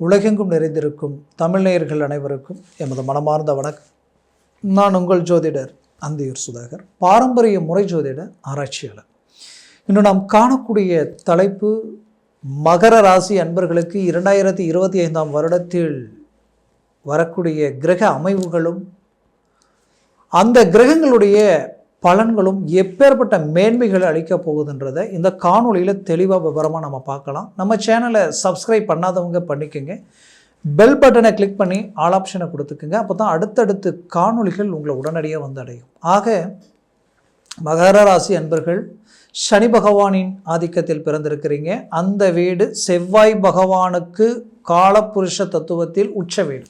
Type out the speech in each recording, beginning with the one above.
உலகெங்கும் நிறைந்திருக்கும் தமிழ்நேயர்கள் அனைவருக்கும் எமது மனமார்ந்த வணக்கம். நான் உங்கள் ஜோதிடர் அந்தியூர் சுதாகர் பாரம்பரிய முறை ஜோதிட ஆராய்ச்சியாளர். இன்று நாம் காணக்கூடிய தலைப்பு மகர ராசி அன்பர்களுக்கு இரண்டாயிரத்தி இருபத்தி ஐந்தாம் வருடத்தில் வரக்கூடிய கிரக அமைவுகளும் அந்த கிரகங்களுடைய பலன்களும் எப்பேற்பட்ட மேன்மைகளை அளிக்கப் போகுதுன்றதை இந்த காணொளியில் தெளிவாக விவரமாக நம்ம பார்க்கலாம். நம்ம சேனலை சப்ஸ்கிரைப் பண்ணாதவங்க பண்ணிக்கோங்க. பெல் பட்டனை கிளிக் பண்ணி ஆல் ஆப்ஷனை கொடுத்துக்குங்க. அப்போ தான் அடுத்தடுத்து காணொலிகள் உங்களை உடனடியாக வந்து அடையும் ஆக மகர ராசி அன்பர்கள் சனி பகவானின் ஆதிக்கத்தில் பிறந்திருக்கிறீங்க. அந்த வீடு செவ்வாய் பகவானுக்கு காலப்புருஷ தத்துவத்தில் உச்ச வீடு.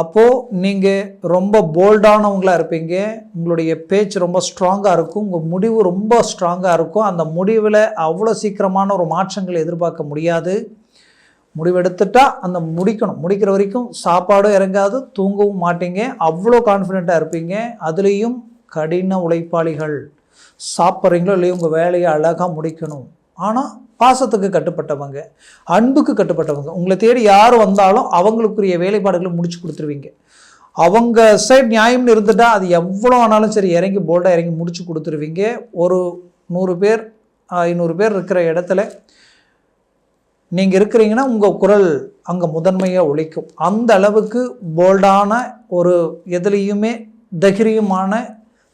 அப்போது நீங்கள் ரொம்ப போல்டானவங்களாக இருப்பீங்க. உங்களுடைய பேச்சு ரொம்ப ஸ்ட்ராங்காக இருக்கும். உங்கள் முடிவு ரொம்ப ஸ்ட்ராங்காக இருக்கும். அந்த முடிவில் அவ்வளோ சீக்கிரமான ஒரு மாற்றங்களை எதிர்பார்க்க முடியாது. முடிவெடுத்துட்டா அந்த முடிக்கணும். முடிக்கிற வரைக்கும் சாப்பாடும் இறங்காது தூங்கவும் மாட்டீங்க. அவ்வளோ கான்ஃபிடெண்ட்டாக இருப்பீங்க. அதுலேயும் கடின உழைப்பாளிகள். சாப்பிட்றீங்களோ இல்லையோ உங்கள் வேலையை அழகாக முடிக்கணும். ஆனால் பாசத்துக்கு கட்டுப்பட்டவங்க அன்புக்கு கட்டுப்பட்டவங்க உங்களை தேடி யார் வந்தாலும் அவங்களுக்குரிய வேலைப்பாடுகளை முடிச்சு கொடுத்துருவீங்க. அவங்க சைட் நியாயம்னு இருந்துட்டால் அது எவ்வளோ ஆனாலும் சரி இறங்கி போல்டாக இறங்கி முடிச்சு கொடுத்துருவீங்க. ஒரு நூறு பேர் ஐநூறு பேர் இருக்கிற இடத்துல நீங்கள் இருக்கிறீங்கன்னா உங்கள் குரல் அங்கே முதன்மையாக ஒழிக்கும் அந்த அளவுக்கு போல்டான ஒரு எதுலேயுமே தைரியமான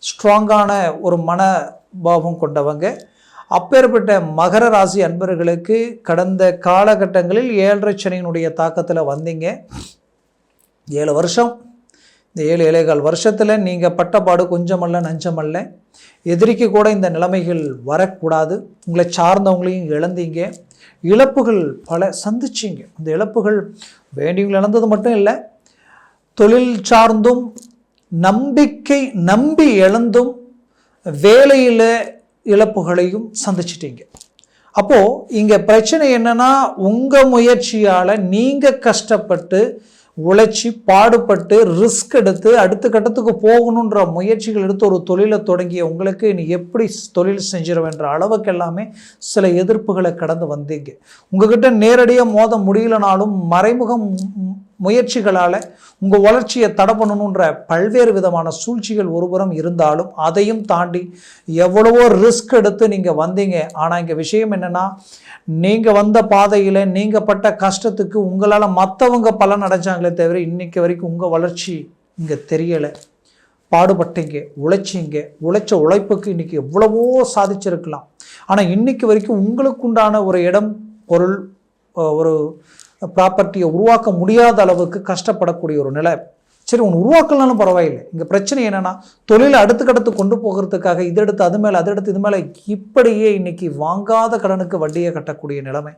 ஸ்ட்ராங்கான ஒரு மனபாவம் கொண்டவங்க. அப்பேற்பட்ட மகர ராசி அன்பர்களுக்கு கடந்த காலகட்டங்களில் ஏழரை சனியினுடைய தாக்கத்தில் வந்தீங்க. ஏழு வருஷம். இந்த ஏழு ஏழைகள் வருஷத்தில் நீங்கள் பட்டப்பாடு கொஞ்சமல்ல நஞ்சமல்ல. எதிரிக்கு கூட இந்த நிலைமைகள் வரக்கூடாது. உங்களை சார்ந்தவங்களையும் இழந்தீங்க. இழப்புகள் பல சந்திச்சிங்க. இந்த இழப்புகள் வேண்டியவங்களை இழந்தது மட்டும் இல்லை தொழில் சார்ந்தும் நம்பிக்கை நம்பி இழந்தும் வேலையில் இழப்புகளையும் சந்திச்சிட்டீங்க. அப்போது இங்கே பிரச்சனை என்னென்னா உங்கள் முயற்சியால் நீங்கள் கஷ்டப்பட்டு உழைச்சி பாடுபட்டு ரிஸ்க் எடுத்து அடுத்த கட்டத்துக்கு போகணுன்ற முயற்சிகள் எடுத்து ஒரு தொழிலை தொடங்கிய உங்களுக்கு நீ எப்படி தொழில் செஞ்சிருவேன்ற அளவுக்கு எல்லாமே சில எதிர்ப்புகளை கடந்து வந்தீங்க. உங்ககிட்ட நேரடியாக மோத முடியலனாலும் மறைமுகம் முயற்சிகளால் உங்கள் வளர்ச்சியை தடை பண்ணணுன்ற பல்வேறு விதமான சூழ்ச்சிகள் ஒருபுறம் இருந்தாலும் அதையும் தாண்டி எவ்வளவோ ரிஸ்க் எடுத்து நீங்கள் வந்தீங்க. ஆனால் இங்கே விஷயம் என்னென்னா நீங்கள் வந்த பாதையில் நீங்கள் பட்ட கஷ்டத்துக்கு உங்களால் மற்றவங்க பலன் அடைஞ்சாங்களே தவிர இன்னைக்கு வரைக்கும் உங்கள் வளர்ச்சி இங்கே தெரியலை. பாடுபட்டீங்க உழைச்சிங்க உழைச்ச உழைப்புக்கு இன்றைக்கி எவ்வளவோ சாதிச்சிருக்கலாம். ஆனால் இன்னைக்கு வரைக்கும் உங்களுக்குண்டான ஒரு இடம் பொருள் ஒரு ப்ராப்பர்ட்டியை உருவாக்க முடியாத அளவுக்கு கஷ்டப்படக்கூடிய ஒரு நிலை. சரி ஒன்று உருவாக்கலனாலும் பரவாயில்லை. இங்கே பிரச்சனை என்னென்னா தொழிலை அடுத்துக்கடுத்து கொண்டு போகிறதுக்காக இது எடுத்து அது மேலே அது எடுத்து இது மேலே இப்படியே இன்னைக்கு வாங்காத கடனுக்கு வட்டியை கட்டக்கூடிய நிலைமை.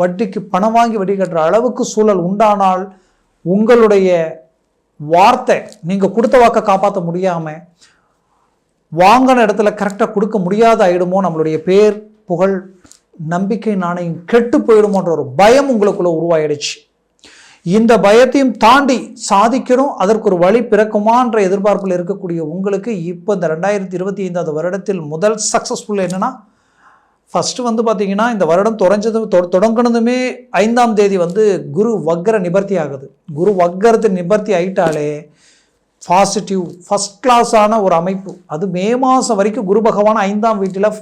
வட்டிக்கு பணம் வாங்கி வட்டி கட்டுற அளவுக்கு சூழல் உண்டானால் உங்களுடைய வார்த்தை நீங்கள் கொடுத்த வாக்கை காப்பாற்ற முடியாமல் வாங்கின இடத்துல கரெக்டாக கொடுக்க முடியாத ஆகிடுமோ நம்மளுடைய பேர் புகழ் நம்பிக்கை நாணயம் கெட்டு போயிடுமோன்ற ஒரு பயம் உங்களுக்குள்ளே உருவாயிடுச்சு. இந்த பயத்தையும் தாண்டி சாதிக்கணும் அதற்கு ஒரு வழி பிறக்குமான்ற எதிர்பார்ப்பில் இருக்கக்கூடிய உங்களுக்கு இப்போ இந்த ரெண்டாயிரத்தி இருபத்தி ஐந்தாவது வருடத்தில் முதல் சக்ஸஸ்ஃபுல் என்னென்னா ஃபஸ்ட்டு வந்து பார்த்தீங்கன்னா இந்த வருடம் தொடஞ்சது தொடங்கினதுமே ஐந்தாம் தேதி வந்து குரு வக்கர நிபர்த்தி ஆகுது. குரு வக்கரத்து நிபர்த்தி ஆயிட்டாலே பாசிட்டிவ் ஃபஸ்ட் கிளாஸான ஒரு அமைப்பு. அது மே மாதம் வரைக்கும் குரு பகவான் ஐந்தாம் வீட்டில்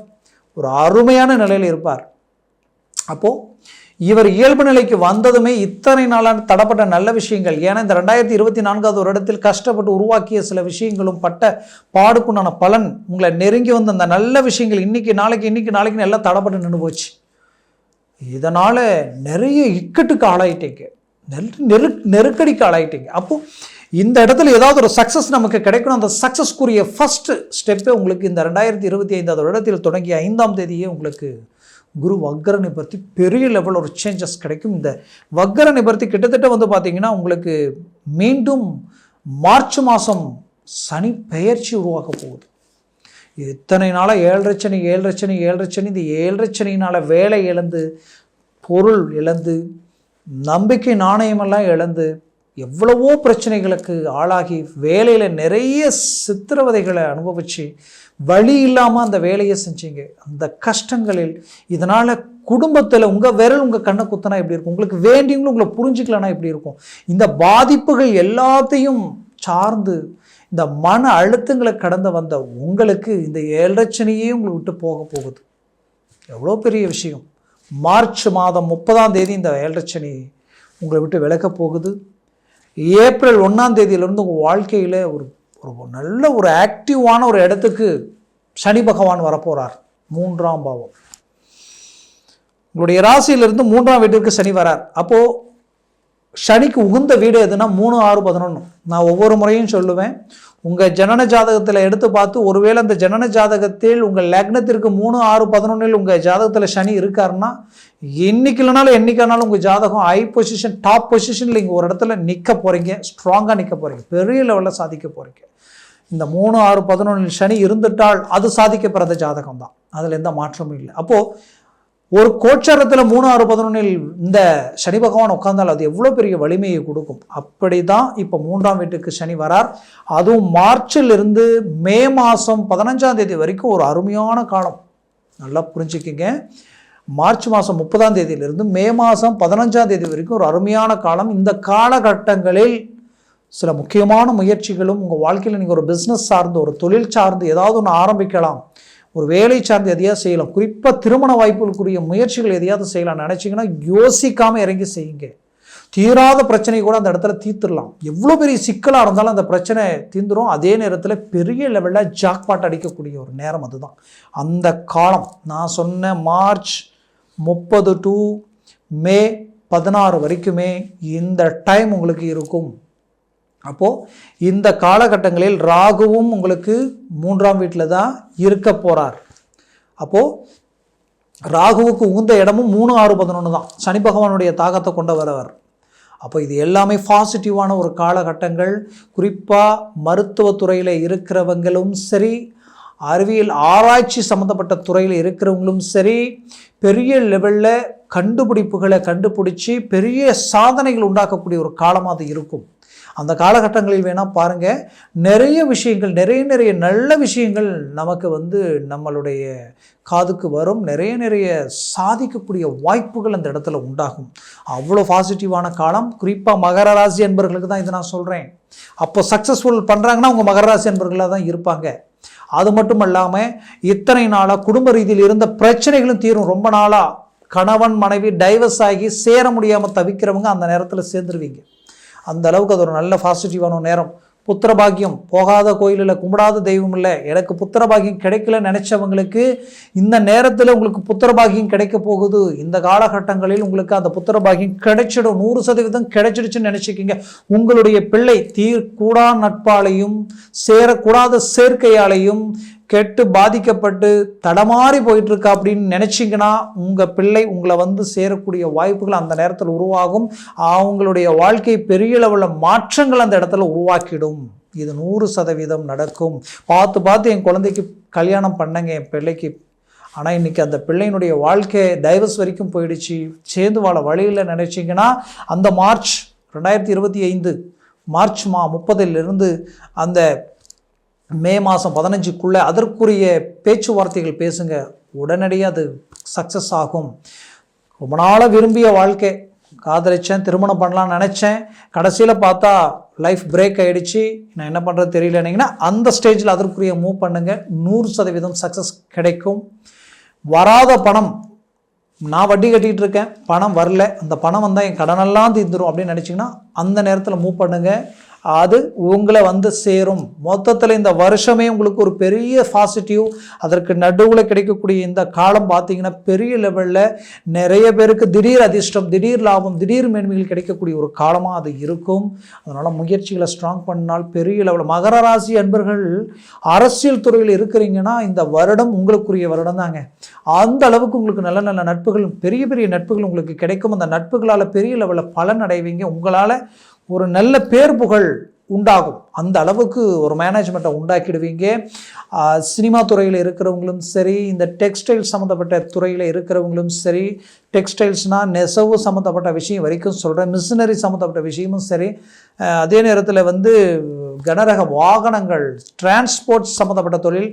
ஒரு அருமையான நிலையில் இருப்பார். அப்போது இவர் இயல்பு நிலைக்கு வந்ததுமே இத்தனை நாளான தடப்பட்ட நல்ல விஷயங்கள். ஏன்னா இந்த ரெண்டாயிரத்தி இருபத்தி நான்காவது வருடத்தில் கஷ்டப்பட்டு உருவாக்கிய சில விஷயங்களும் பட்ட பாடுக்குண்டான பலன் உங்களை நெருங்கி வந்த அந்த நல்ல விஷயங்கள் இன்னைக்கு நாளைக்கு இன்னைக்கு நாளைக்கு எல்லாம் தடப்பட்டு நின்று போச்சு. இதனால் நிறைய இக்கட்டுக்கு ஆளாயிட்டீங்க. நெரு நெரு நெருக்கடிக்கு ஆளாயிட்டீங்க. அப்போது இந்த இடத்துல ஏதாவது ஒரு சக்ஸஸ் நமக்கு கிடைக்கணும். அந்த சக்ஸஸ்க்குரிய ஃபஸ்ட்டு ஸ்டெப்பே உங்களுக்கு இந்த ரெண்டாயிரத்தி இருபத்தி ஐந்தாவது வருடத்தில் தொடங்கிய ஐந்தாம் தேதியே உங்களுக்கு குரு வக்கர நிபர்த்தி பெரிய லெவல் ஒரு சேஞ்சஸ் கிடைக்கும். இந்த வக்கர நிபர்த்தி கிட்டத்தட்ட வந்து பார்த்திங்கன்னா உங்களுக்கு மீண்டும் மார்ச் மாதம் சனி பெயர்ச்சி உருவாக்க போகுது. இத்தனை நாளாக ஏழரை சனி ஏழரை சனி ஏழரை சனி இந்த ஏழரை சனினால் வேலை இழந்து பொருள் இழந்து நம்பிக்கை நாணயமெல்லாம் இழந்து எவ்வளவோ பிரச்சனைகளுக்கு ஆளாகி வேலையில் நிறைய சித்திரவதைகளை அனுபவித்து வழி இல்லாமல் அந்த வேலையை செஞ்சீங்க. அந்த கஷ்டங்களில் இதனால் குடும்பத்தில் உங்கள் விரல் உங்கள் கண்ணை குத்தினா எப்படி இருக்கும்? உங்களுக்கு வேண்டியவங்களும் உங்களை புரிஞ்சுக்கலனா எப்படி இருக்கும்? இந்த பாதிப்புகள் எல்லாத்தையும் சார்ந்து இந்த மன அழுத்தங்களை கடந்து வந்த உங்களுக்கு இந்த ஏழரச்சனையே உங்களை விட்டு போக போகுது. எவ்வளோ பெரிய விஷயம். மார்ச் மாதம் முப்பதாம் தேதி இந்த ஏழரச்சனி உங்களை விட்டு விலகப் போகுது. ஏப்ரல் ஒன்றாம் தேதியிலேருந்து உங்கள் வாழ்க்கையில் ஒரு ஒரு நல்ல ஒரு ஆக்டிவான ஒரு இடத்துக்கு சனி பகவான் வரப்போகிறார் மூன்றாம் பாவம். உங்களுடைய ராசியிலிருந்து மூன்றாம் வீட்டிற்கு சனி வரார். அப்போது சனிக்கு உகுந்த வீடு எதுனா மூணு ஆறு பதினொன்று நான் ஒவ்வொரு முறையும் சொல்லுவேன். உங்கள் ஜனன ஜாதகத்தில் எடுத்து பார்த்து ஒருவேளை அந்த ஜனன ஜாதகத்தில் உங்கள் லக்னத்திற்கு மூணு ஆறு பதினொன்றில் உங்கள் ஜாதகத்தில் சனி இருக்காருன்னா என்னைக்கு இல்லைனாலும் என்னைக்கானாலும் உங்கள் ஜாதகம் ஹை பொசிஷன் டாப் பொசிஷனில் இங்கே ஒரு இடத்துல நிற்க போகிறீங்க ஸ்ட்ராங்காக நிற்க போகிறீங்க பெரிய லெவலில் சாதிக்க போகிறீங்க இந்த மூணு ஆறு பதினொன்றில் சனி இருந்துட்டால் அது சாதிக்கப்படுறது ஜாதகம் தான் அதில் எந்த மாற்றமும் இல்லை. அப்போது ஒரு கோச்சாரத்தில் மூணு ஆறு பதினொன்றில் இந்த சனி பகவான் உட்கார்ந்தால் அது எவ்வளோ பெரிய வலிமையை கொடுக்கும்? அப்படி தான் இப்போ மூன்றாம் வீட்டுக்கு சனி வரார். அதுவும் மார்ச்சில் இருந்து மே மாதம் பதினஞ்சாம் தேதி வரைக்கும் ஒரு அருமையான காலம். நல்லா புரிஞ்சுக்கிங்க. மார்ச் மாதம் முப்பதாம் தேதியிலிருந்து மே மாதம் பதினஞ்சாம் தேதி வரைக்கும் ஒரு அருமையான காலம். இந்த காலகட்டங்களில் சில முக்கியமான முயற்சிகளும் உங்கள் வாழ்க்கையில் நீங்கள் ஒரு பிஸ்னஸ் சார்ந்து ஒரு தொழில் சார்ந்து ஏதாவது ஒன்று ஆரம்பிக்கலாம். ஒரு வேலை சார்ந்து எதையாவது செய்யலாம். குறிப்பாக திருமண வாய்ப்புகளுக்குரிய முயற்சிகள் எதையாவது செய்யலாம் நினச்சிங்கன்னா யோசிக்காமல் இறங்கி செய்யுங்க. தீராத பிரச்சனை கூட அந்த இடத்துல தீர்த்துடலாம். எவ்வளோ பெரிய சிக்கலாக இருந்தாலும் அந்த பிரச்சனை தீர்ந்துடும் அதே நேரத்தில் பெரிய லெவலில் ஜாக்பாட் அடிக்கக்கூடிய ஒரு நேரம் அதுதான். அந்த காலம் நான் சொன்ன மார்ச் முப்பது டு மே பதினாறு வரைக்குமே இந்த டைம் உங்களுக்கு இருக்கும். அப்போது இந்த காலகட்டங்களில் ராகுவும் உங்களுக்கு மூன்றாம் வீட்டில் தான் இருக்க போகிறார் அப்போது ராகுவுக்கு உகுந்த இடமும் மூணு ஆறு பதினொன்று தான். சனி பகவானுடைய தாக்கத்தை கொண்டு வரவர். அப்போ இது எல்லாமே பாசிட்டிவான ஒரு காலகட்டங்கள். குறிப்பாக மருத்துவத்துறையில் இருக்கிறவங்களும் சரி அறிவியல் ஆராய்ச்சி சம்மந்தப்பட்ட துறையில் இருக்கிறவங்களும் சரி பெரிய லெவலில் கண்டுபிடிப்புகளை கண்டுபிடிச்சி பெரிய சாதனைகள் உண்டாக்கக்கூடிய ஒரு காலமாக அது இருக்கும். அந்த காலகட்டங்களில் வேணால் பாருங்கள் நிறைய விஷயங்கள் நிறைய நிறைய நல்ல விஷயங்கள் நமக்கு வந்து நம்மளுடைய காதுக்கு வரும். நிறைய நிறைய சாதிக்கக்கூடிய வாய்ப்புகள் அந்த இடத்துல உண்டாகும். அவ்வளோ பாசிட்டிவான காலம். குறிப்பாக மகர ராசி என்பர்களுக்கு தான் இதை நான் சொல்கிறேன் அப்போ சக்ஸஸ்ஃபுல் பண்ணுறாங்கன்னா அவங்க மகர ராசி என்பர்களாக தான் இருப்பாங்க. அது மட்டும் இல்லாமல் இத்தனை நாளாக குடும்ப ரீதியில் இருந்த பிரச்சனைகளும் தீரும். ரொம்ப நாளாக கணவன் மனைவி டைவர்ஸ் ஆகி சேர முடியாமல் தவிக்கிறவங்க அந்த நேரத்தில் சேர்ந்துருவீங்க. அந்த அளவுக்கு அது ஒரு நல்ல பாசிட்டிவான நேரம். புத்திர பாக்கியம் போகாத கோயிலில் கும்பிடாத தெய்வம் இல்லை. எனக்கு புத்திர பாக்கியம் கிடைக்கல நினைச்சவங்களுக்கு இந்த நேரத்தில் உங்களுக்கு புத்திர பாக்கியம் கிடைக்க போகுது. இந்த காலகட்டங்களில் உங்களுக்கு அந்த புத்திர பாக்கியம் கிடைச்சிடும். நூறு சதவீதம் கிடைச்சிடுச்சுன்னு நினச்சிக்கிங்க. உங்களுடைய பிள்ளை தீர்க்கூடா நட்பாலையும் சேரக்கூடாத சேர்க்கையாலையும் கெட்டு பாதிக்கப்பட்டு தடமாறி போயிட்டுருக்கா அப்படின்னு நினச்சிங்கன்னா உங்கள் பிள்ளை உங்களை வந்து சேரக்கூடிய வாய்ப்புகள் அந்த நேரத்தில் உருவாகும். அவங்களுடைய வாழ்க்கை பெரிய லெவலில் மாற்றங்கள் அந்த இடத்துல உருவாக்கிடும். இது நூறு சதவீதம் நடக்கும். பார்த்து பார்த்து என் குழந்தைக்கு கல்யாணம் பண்ணங்க என் பிள்ளைக்கு. ஆனால் இன்றைக்கி அந்த பிள்ளையினுடைய வாழ்க்கை டைவர்ஸ் வரைக்கும் போயிடுச்சு. சேர்ந்து வாழ வழியில் நினச்சிங்கன்னா அந்த மார்ச் ரெண்டாயிரத்தி இருபத்தி ஐந்து மார்ச் மா முப்பதிலிருந்து அந்த மே மாதம் பதினஞ்சுக்குள்ளே அதற்குரிய பேச்சுவார்த்தைகள் பேசுங்க. உடனடியாக அது சக்ஸஸ் ஆகும். ரொம்ப நாளாக விரும்பிய வாழ்க்கை. காதலிச்சேன் திருமணம் பண்ணலான்னு நினச்சேன். கடைசியில் பார்த்தா லைஃப் பிரேக் ஆகிடுச்சு நான் என்ன பண்ணுறது தெரியலனிங்கன்னா அந்த ஸ்டேஜில் அதற்குரிய மூவ் பண்ணுங்கள் நூறு சதவீதம் சக்ஸஸ் கிடைக்கும். வராத பணம். நான் வட்டி கட்டிகிட்டு இருக்கேன். பணம் வரல. அந்த பணம் வந்தால் என் கடனெல்லாம் தீர்ந்துடும் அப்படின்னு நினச்சிங்கன்னா அந்த நேரத்தில் மூவ் பண்ணுங்கள் அது உங்களை வந்து சேரும். மொத்தத்தில் இந்த வருஷமே உங்களுக்கு ஒரு பெரிய பாசிட்டிவ் அதற்கு நடுவில் கிடைக்கக்கூடிய இந்த காலம் பார்த்தீங்கன்னா பெரிய லெவலில் நிறைய பேருக்கு திடீர் அதிர்ஷ்டம் திடீர் லாபம் திடீர் மேன்மைகள் கிடைக்கக்கூடிய ஒரு காலமாக அது இருக்கும். அதனால் முயற்சிகளை ஸ்ட்ராங் பண்ணால் பெரிய லெவலில் மகர ராசி அன்பர்கள் அரசியல் துறையில் இருக்கிறீங்கன்னா இந்த வருடம் உங்களுக்குரிய வருடம் தாங்க. அந்த அளவுக்கு உங்களுக்கு நல்ல நல்ல நட்புகள் பெரிய பெரிய நட்புகள் உங்களுக்கு கிடைக்கும். அந்த நட்புகளால் பெரிய லெவலில் பலன் அடைவீங்க. உங்களால் ஒரு நல்ல பேர் புகழ் உண்டாகும். அந்த அளவுக்கு ஒரு மேனேஜ்மெண்ட்டை உண்டாக்கிடுவீங்க. சினிமா துறையில் இருக்கிறவங்களும் சரி இந்த டெக்ஸ்டைல் சம்மந்தப்பட்ட துறையில் இருக்கிறவங்களும் சரி டெக்ஸ்டைல்ஸ்னால் நெசவு சம்மந்தப்பட்ட விஷயம் வரைக்கும் சொல்கிறேன் மிஷினரி சம்மந்தப்பட்ட விஷயமும் சரி. அதே நேரத்தில் வந்து கனரக வாகனங்கள் டிரான்ஸ்போர்ட் சம்மந்தப்பட்ட தொழில்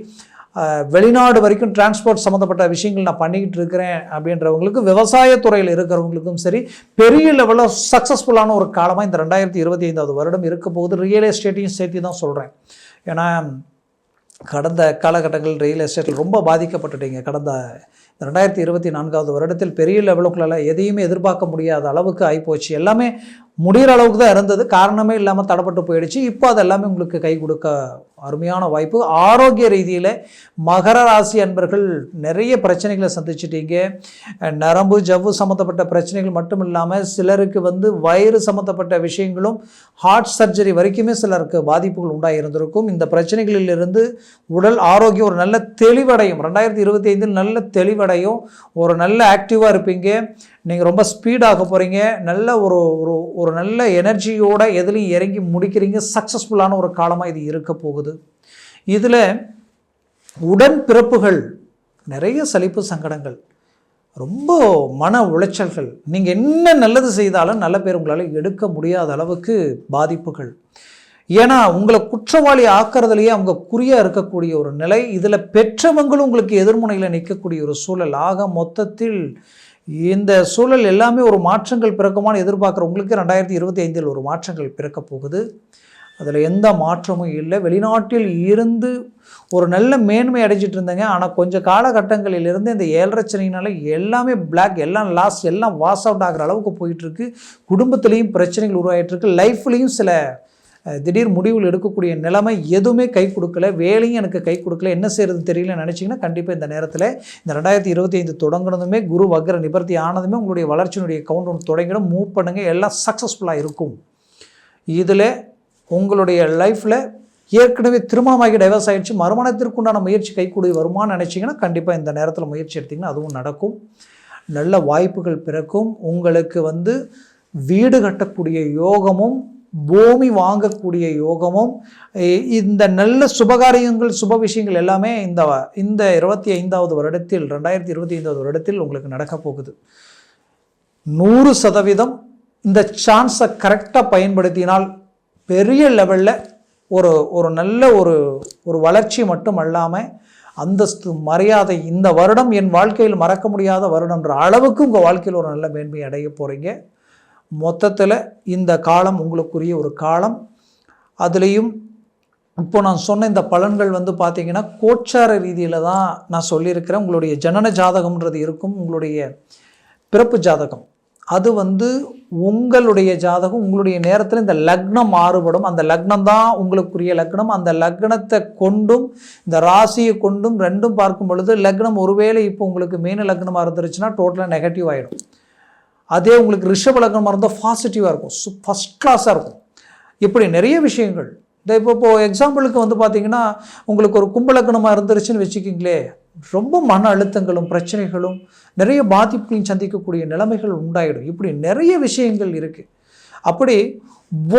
வெளிநாடு வரைக்கும் டிரான்ஸ்போர்ட் சம்மந்தப்பட்ட விஷயங்கள் நான் பண்ணிக்கிட்டு இருக்கிறேன் அப்படின்றவங்களுக்கு விவசாயத்துறையில் இருக்கிறவங்களுக்கும் சரி பெரிய லெவலில் சக்ஸஸ்ஃபுல்லான ஒரு காலமாக இந்த ரெண்டாயிரத்தி இருபத்தி ஐந்தாவது வருடம் இருக்க போகுது. ரியல் எஸ்டேட்டையும் சேர்த்து தான் சொல்கிறேன் ஏன்னா கடந்த காலகட்டங்கள் ரியல் எஸ்டேட்டில் ரொம்ப பாதிக்கப்பட்டுட்டீங்க. கடந்த ரெண்டாயிரத்தி இருபத்தி நான்காவது வருடத்தில் பெரிய லெவலுக்குள்ளெல்லாம் எதையுமே எதிர்பார்க்க முடியாத அளவுக்கு ஆகிப்போச்சு எல்லாமே முடிகிற அளவுக்கு தான் இருந்தது. காரணமே இல்லாமல் தடப்பட்டு போயிடுச்சு. இப்போ அது எல்லாமே உங்களுக்கு கை கொடுக்க அருமையான வாய்ப்பு. ஆரோக்கிய ரீதியில் மகர ராசி அன்பர்கள் நிறைய பிரச்சனைகளை சந்திச்சிட்டீங்க. நரம்பு ஜவ்வு சம்மந்தப்பட்ட பிரச்சனைகள் மட்டும் இல்லாமல் சிலருக்கு வந்து வயிறு சம்மந்தப்பட்ட விஷயங்களும் ஹார்ட் சர்ஜரி வரைக்குமே சிலருக்கு பாதிப்புகள் உண்டாகி இருந்திருக்கும் இந்த பிரச்சனைகளிலிருந்து உடல் ஆரோக்கியம் ஒரு நல்ல தெளிவடையும். ரெண்டாயிரத்தி இருபத்தி ஐந்தில் நல்ல தெளிவடையும். ஒரு நல்ல ஆக்டிவாக இருப்பீங்க. நீங்கள் ரொம்ப ஸ்பீடாக போகிறீங்க நல்ல ஒரு ஒரு ஒரு நல்ல எனர்ஜியோடு எதுலையும் இறங்கி முடிக்கிறீங்க. சக்ஸஸ்ஃபுல்லான ஒரு காலமாக இது இருக்க போகுது. இதில் உடன் பிறப்புகள் நிறைய சலிப்பு சங்கடங்கள் ரொம்ப மன உளைச்சல்கள். நீங்கள் என்ன நல்லது செய்தாலும் நல்ல பேர் உங்களால் எடுக்க முடியாத அளவுக்கு பாதிப்புகள். ஏன்னா உங்களை குற்றவாளி ஆக்கிறதுலையே அவங்க குறியாக இருக்கக்கூடிய ஒரு நிலை இதில் பெற்றவங்களும் உங்களுக்கு எதிர்முனையில் நிற்கக்கூடிய ஒரு சூழல். ஆக மொத்தத்தில் இந்த சூழல் எல்லாமே ஒரு மாற்றங்கள் பிறக்குமான்னு எதிர்பார்க்குற உங்களுக்கு ரெண்டாயிரத்தி இருபத்தி ஐந்தில் ஒரு மாற்றங்கள் பிறக்கப் போகுது. அதில் எந்த மாற்றமும் இல்லை. வெளிநாட்டில் இருந்து ஒரு நல்ல மேன்மை அடைஞ்சிட்டு இருந்தேங்க. ஆனால் கொஞ்சம் காலகட்டங்களிலிருந்து இந்த ஏழரை எல்லாமே பிளாக் எல்லாம் லாஸ் எல்லாம் வாஸ் அவுட் ஆகிற அளவுக்கு போயிட்டுருக்கு குடும்பத்துலேயும் பிரச்சனைகள் உருவாகிட்டு இருக்கு. லைஃப்லேயும் சில திடீர் முடிவுகள் எடுக்கக்கூடிய நிலைமை எதுவுமே கை கொடுக்கல வேலையும் எனக்கு கை கொடுக்கல என்ன செய்யறது தெரியல நினச்சிங்கன்னா கண்டிப்பாக இந்த நேரத்தில் இந்த ரெண்டாயிரத்தி இருபத்தி ஐந்து தொடங்கினதுமே குரு வக்ர நிபர்த்தி ஆனதுமே உங்களுடைய வளர்ச்சியினுடைய கவுண்ட் ஒன்று தொடங்கிடும். மூவ் பண்ணுங்கள் எல்லாம் சக்ஸஸ்ஃபுல்லாக இருக்கும். இதில் உங்களுடைய லைஃப்பில் ஏற்கனவே திருமணமாகி டைவர்ஸ் ஆயிடுச்சு. மறுமணத்திற்குண்டான முயற்சி கைக்கூடி வருமானு நினச்சிங்கன்னா கண்டிப்பாக இந்த நேரத்தில் முயற்சி எடுத்திங்கன்னா அதுவும் நடக்கும். நல்ல வாய்ப்புகள் பிறக்கும். உங்களுக்கு வந்து வீடு கட்டக்கூடிய யோகமும் பூமி வாங்கக்கூடிய யோகமும் இந்த நல்ல சுபகாரியங்கள் சுப விஷயங்கள் எல்லாமே இந்த இந்த இருபத்தி ஐந்தாவது வருடத்தில் ரெண்டாயிரத்தி இருபத்தி ஐந்தாவது வருடத்தில் உங்களுக்கு நடக்க போகுது. நூறு சதவீதம் இந்த சான்ஸை கரெக்டாக பயன்படுத்தினால் பெரிய லெவலில் ஒரு ஒரு நல்ல ஒரு ஒரு வளர்ச்சி மட்டும் அல்லாமல் அந்தஸ்து மரியாதை இந்த வருடம் என் வாழ்க்கையில் மறக்க முடியாத வருடம்ன்ற அளவுக்கு உங்கள் வாழ்க்கையில் ஒரு நல்ல மேன்மை அடைய போகிறீங்க மொத்தத்தில் இந்த காலம் உங்களுக்குரிய ஒரு காலம். அதுலேயும் இப்போ நான் சொன்ன இந்த பலன்கள் வந்து பார்த்திங்கன்னா கோச்சார ரீதியில் தான் நான் சொல்லியிருக்கிறேன். உங்களுடைய ஜனன ஜாதகம்ன்றது இருக்கும். உங்களுடைய பிறப்பு ஜாதகம். அது வந்து உங்களுடைய ஜாதகம் உங்களுடைய நேரத்தில் இந்த லக்னம் மாறுபடும். அந்த லக்னம் தான் உங்களுக்குரிய லக்னம். அந்த லக்னத்தை கொண்டும் இந்த ராசியை கொண்டும் ரெண்டும் பார்க்கும் பொழுது லக்னம் ஒருவேளை இப்போ உங்களுக்கு மீன லக்னமாக இருந்துருச்சுன்னா டோட்டலாக நெகட்டிவ் ஆகிடும் அதே உங்களுக்கு ரிஷப லக்னமாக இருந்தால் பாசிட்டிவாக இருக்கும். ஃபஸ்ட் கிளாஸாக இருக்கும். இப்படி நிறைய விஷயங்கள். இந்த இப்போ இப்போது எக்ஸாம்பிளுக்கு வந்து பார்த்திங்கன்னா உங்களுக்கு ஒரு கும்பலக்கணமாக இருந்துருச்சுன்னு வச்சுக்கிங்களே ரொம்ப மன அழுத்தங்களும் பிரச்சனைகளும் நிறைய பாதிப்புகளையும் சந்திக்கக்கூடிய நிலைமைகள் உண்டாயிடும். இப்படி நிறைய விஷயங்கள் இருக்குது அப்படி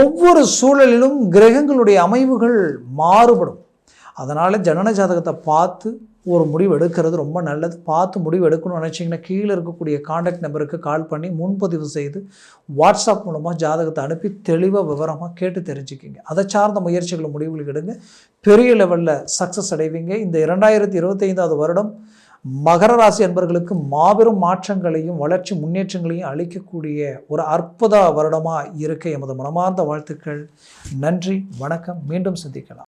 ஒவ்வொரு சூழலிலும் கிரகங்களுடைய அமைவுகள் மாறுபடும். அதனால் ஜனன ஜாதகத்தை பார்த்து ஒரு முடிவு எடுக்கிறது ரொம்ப நல்லது. பார்த்து முடிவு எடுக்கணும்னு நினச்சிங்கன்னா கீழே இருக்கக்கூடிய காண்டாக்ட் நம்பருக்கு கால் பண்ணி முன்பதிவு செய்து வாட்ஸ்அப் மூலமாக ஜாதகத்தை அனுப்பி தெளிவாக விவரமாக கேட்டு தெரிஞ்சுக்கிங்க. அதை சார்ந்த முயற்சிகளை முடிவுகள் எடுங்க. பெரிய லெவலில் சக்ஸஸ் அடைவீங்க. இந்த இரண்டாயிரத்தி இருபத்தைந்தாவது வருடம் மகர ராசி அன்பர்களுக்கு மாபெரும் மாற்றங்களையும் வளர்ச்சி முன்னேற்றங்களையும் அளிக்கக்கூடிய ஒரு அற்புத வருடமாக இருக்க எமது மனமார்ந்த வாழ்த்துக்கள். நன்றி வணக்கம். மீண்டும் சந்திக்கலாம்.